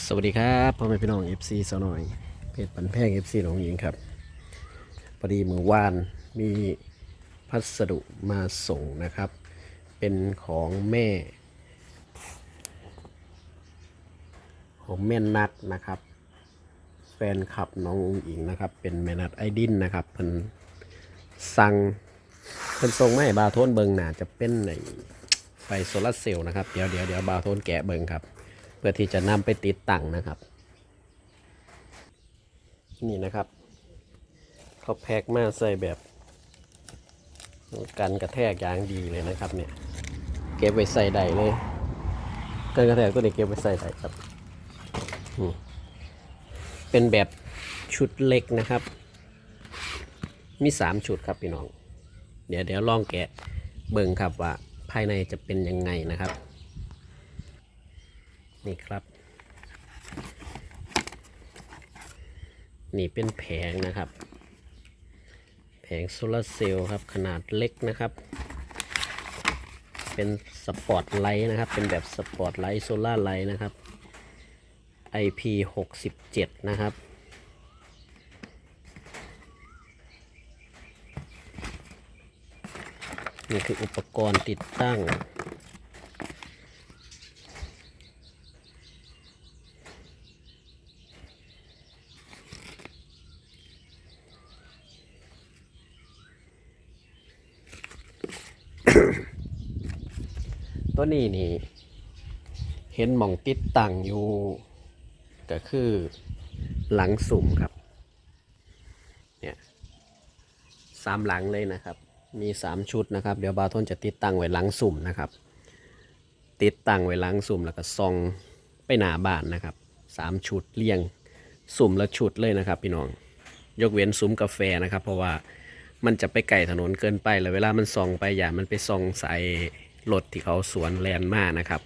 สวัสดีครับพ่อแม่พี่น้อง FC สาวหน่อย เพจปันแพง FC หนองหญิงครับพอดีมือวานมีพัสดุมาส่งนะครับ เป็นของแม่ ของแม่นัดนะครับ แฟนคลับน้องอุ๋งอิงนะครับ เป็นแม่นัดไอดินนะครับเพิ่นสั่งเพิ่นส่งไมาให้บาโทนเบิงหนาจะเป็นในไฟโซลาร์เซลล์นะครับ เดี๋ยวเดี๋ยวเดี๋ยวบาโทนแกะเบิงครับ พื่อที่จะนำไปติดตั้งนะครับ นี่นะครับ เขาแพ็กมาใส่แบบ กันกระแทกอย่างดีเลยนะครับ เนี่ย เก็บไว้ใส่ใดเลยกันกระแทกตัวนี้เก็บไว้ใส่ใดครับเป็นแบบชุดเล็กนะครับ มีสามชุดครับพี่น้อง เดี๋ยวเดี๋ยวลองแกะเบิ่งครับว่าภายในจะเป็นยังไงนะครับ นี่ครับ นี่เป็นแผงนะครับ แผงโซลาร์เซลล์ครับขนาดเล็กนะครับ เป็นสปอตไลท์นะครับ เป็นแบบสปอตไลท์โซลาไลท์นะครับ IP 67 นะครับนี่คืออุปกรณ์ติดตั้ง ตัวนี้นี่ เห็นหมองติดตั้งอยู่ ก็คือหลังสุ่มครับ เนี่ยสามหลังเลยนะครับ มีสามชุดนะครับ เดี๋ยวบาทนจะติดตั้งไว้หลังสุ่มนะครับ ติดตั้งไว้หลังสุ่มแล้วก็ซองไปหน้าบ้านนะครับสามชุดเรียงสุ่มละชุดเลยนะครับ พี่น้อง ยกเว้นซุ้มกาแฟนะครับ เพราะว่ามันจะไปไก่ถนนเกินไป แล้วเวลามันส่องไปอย่ามันไปส่องใส่ รถที่เขาสวนแลนมานะครับ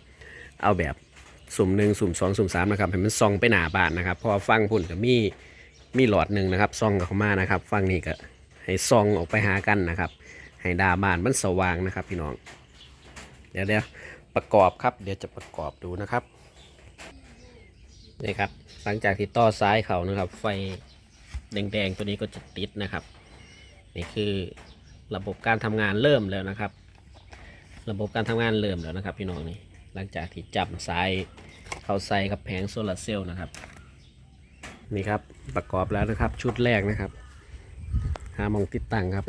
เอาแบบสุ่มหนึ่งสุ่มสองสุ่มสามนะครับให้มันส่องไปหนาบ้านนะครับเพราะว่าฟังพุ่นก็มีมีหลอดหนึ่งนะครับส่องเข้ามานะครับ ฟังนี่ก็ให้ส่องออกไปหากันนะครับ ให้ดาบ้านมันสว่างนะครับ พี่น้อง เดี๋ยวเดี๋ยวประกอบครับ เดี๋ยวจะประกอบดูนะครับนี่ครับหลังจากที่ต่อซ้ายเขานะครับ ไฟแดงๆตัวนี้ก็จะติดนะครับ นี่คือระบบการทำงานเริ่มแล้วนะครับ ระบบการทำงานเริ่มแล้วนะครับ พี่น้องนี่หลังจากที่จับสายเข้าใส่กับแผงโซลาร์เซลล์นะครับนี่ครับประกอบแล้วนะครับชุดแรกนะครับหามองติดตั้งครับ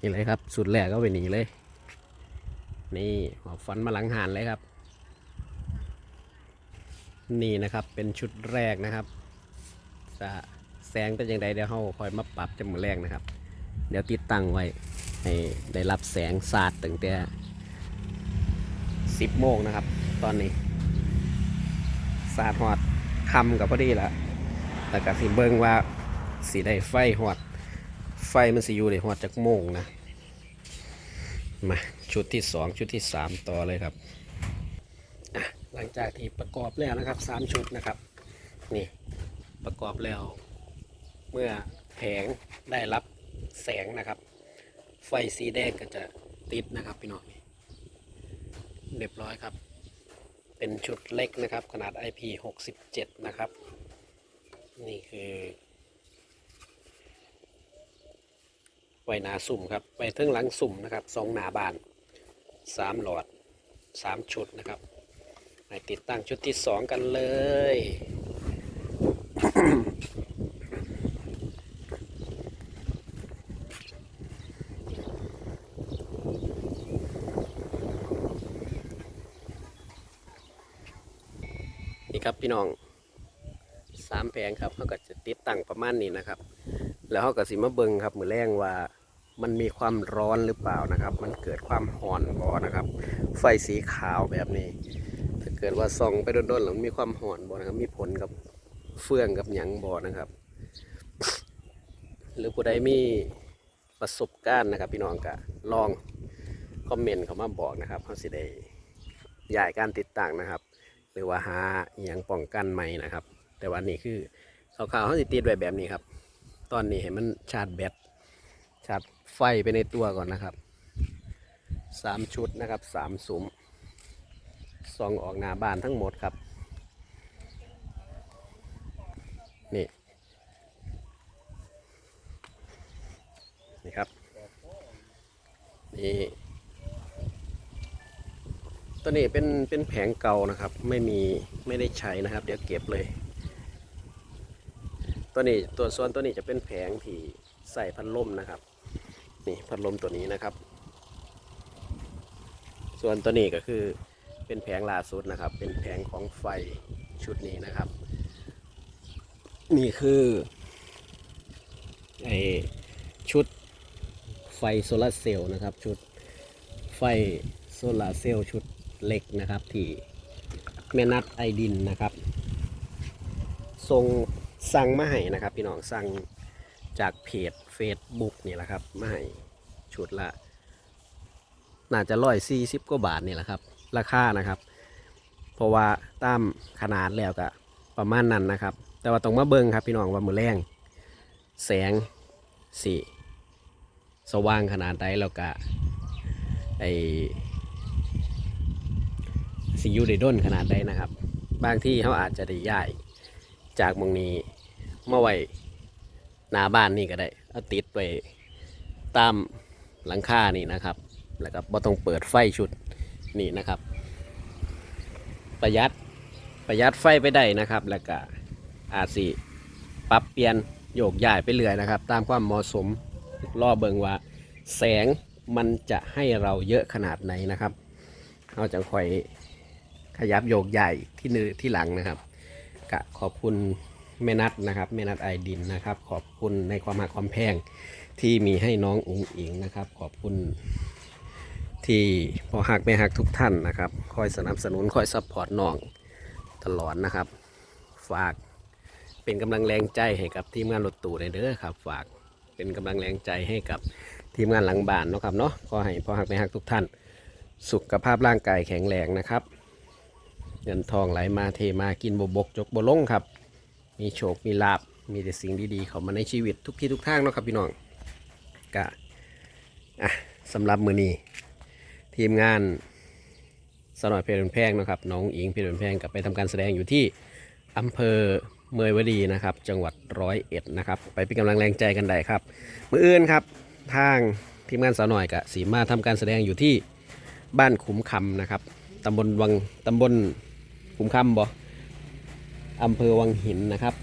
นี่เลยครับสุดแรกก็ไปหนีเลย นี่หัวฟันมาหลังหานเลยครับ นี่นะครับเป็นชุดแรกนะครับจะแสงเป็นยังไงเดี๋ยวเราคอยมาปรับจมูกแรกนะครับ เดี๋ยวติดตั้งไว้ ให้ได้รับแสงสาดตั้งแต่10โมงนะครับ ตอนนี้ สาดหอดคำกับพอดีละแต่กับสิเบิ้งว่าสีได้ไฟหอด ไฟมันสิอยู่ในหอดจากโมงนะ มาชุดที่สองชุดที่สามต่อเลยครับ หลังจากที่ประกอบแล้วนะครับสามชุดนะครับ นี่ประกอบแล้ว เมื่อแผงได้รับแสงนะครับ ไฟสีแดงก็จะติดนะครับพี่น้องนี่เรียบร้อยครับ เป็นชุดเล็กนะครับ ขนาด IP 67 นะครับ นี่คือไวหนาสุ่มครับไว้เทิงหลังสุ่มนะครับสองหนาบานสามหลอดสามชุดนะครับไปติดตั้งชุดที่สองกันเลย นี่ ครับพี่น้องสามแผงครับเขาก็จะติดตั้งประมาณนี้นะครับ แล้วเขาก็สิมาเบิงครับมือแรงว่ามันมีความร้อนหรือเปล่านะครับ มันเกิดความห่อนบ่นะครับ ไฟสีขาวแบบนี้ ถ้าเกิดว่าส่องไปโดนๆแล้วมีความห่อนบ่นะครับ มีผลกับเฟื่องกับหยังบ่นะครับ หรือผู้ใดมีประสบการณ์นะครับ พี่น้องก็ลองคอมเมนต์เข้ามาบอกนะครับเขาสิได้ย้ายการติดตั้งนะครับ หรือว่าหาอย่างป้องกันไม่นะครับ แต่ว่านี่คือขาวๆเขาติดไว้แบบนี้ครับ ตอนนี้ให้มันชาร์จแบตชาร์จไฟไปในตัวก่อนนะครับสามชุดนะครับสามสุมซองออกหน้าบ้านทั้งหมดครับ นี่นี่ครับนี่ ตัวนี้เป็นเป็นแผงเก่านะครับ ไม่มีไม่ได้ใช้นะครับ เดี๋ยวเก็บเลย ตัวนี้ตัวส่วนตัวนี้จะเป็นแผงที่ใส่พัดลมนะครับ นี่พัดลมตัวนี้นะครับ ส่วนตัวนี้ก็คือเป็นแผงล่าสุดนะครับ เป็นแผงของไฟชุดนี้นะครับ นี่คือไอชุดไฟโซลาเซลล์นะครับ ชุดไฟโซลาเซลล์ชุด เล็กนะครับ ที่แม่นัดไอดินนะครับทรงสั่งมาให้นะครับ พี่น้องสั่งจากเพจ Facebook นี่แหละครับมาให้ชุดละ น่าจะร้อยสี่สิบกว่าบาทนี่แหละครับ ราคานะครับ เพราะว่าตามขนาดแล้วก็ประมาณนั้นนะครับ แต่ว่าต้องมาเบิ่งครับพี่น้องว่ามือแรงแสงสีสว่างขนาดใดแล้วก็ไอ สียูได้ด้นขนาดใดนะครับ บางที่เขาอาจจะได้ย้าย จากมองนี้มาไว้หน้าบ้านนี่ก็ได้เอาติดไปตามหลังคานี่นะครับ แล้วก็บ่ต้องเปิดไฟชุดนี่นะครับ ประหยัดประหยัดไฟไปได้นะครับ แล้วก็อาจสิปรับเปลี่ยนโยกย้ายไปเรื่อยนะครับ ตามความเหมาะสมรอเบิงว่า แสงมันจะให้เราเยอะขนาดไหนนะครับเราจะคอย ขยับโยกใหญ่ที่นือที่หลังนะครับกะขอบคุณแม่นัดนะครับแม่นัดไอดินนะครับ ขอบคุณในความหักความแพงที่มีให้น้องอุ๋งอิงนะครับ ขอบคุณที่พอหักไม่หักทุกท่านนะครับ คอยสนับสนุนคอยซัพพอร์ตน้องตลอดนะครับ ฝากเป็นกำลังแรงใจให้กับทีมงานรถตู้ในเด้อครับ ฝากเป็นกำลังแรงใจให้กับทีมงานหลังบ้านเนาะครับเนาะขอให้พอหักไม่หักทุกท่าน สุขภาพร่างกายแข็งแรงนะครับ เงินทองไหลมาเทมากินบบกจกบลงครับ มีโชคมีลาบมีแต่สิ่งดีๆเข้ามาในชีวิตทุกที่ทุกทางเนาะครับพี่น้องกะอะสำหรับมือนี้ทีมงานสนอยเพลินแพงนะครับน้องอิงเพลินแพงกลับไปทำการแสดงอยู่ที่อำเภอเมยวดีนะครับ จังหวัดร้อยเอ็ดนะครับ ไปเป็นกำลังแรงใจกันได้ครับ มืออื่นครับทางทีมงานสาวหน่อยกับสีมาทำการแสดงอยู่ที่บ้านขุมคำนะครับตำบลวังตำบล ขุมคำบ่อำเภอวังหินนะครับ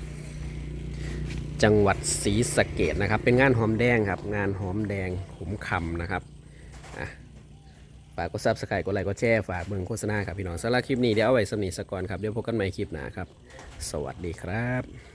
จังหวัดศรีสะเกดนะครับ เป็นงานหอมแดงครับ งานหอมแดงขุมคำนะครับอะฝากกดซับสไครต์กดไลค์กดแชร์ฝากเบิ่งโฆษณาครับพี่น้องสำหรับคลิปนี้เดี๋ยวเอาไว้สำนีสกก่อนครับเดี๋ยวพบกันใหม่คลิปหน้าครับ สวัสดีครับ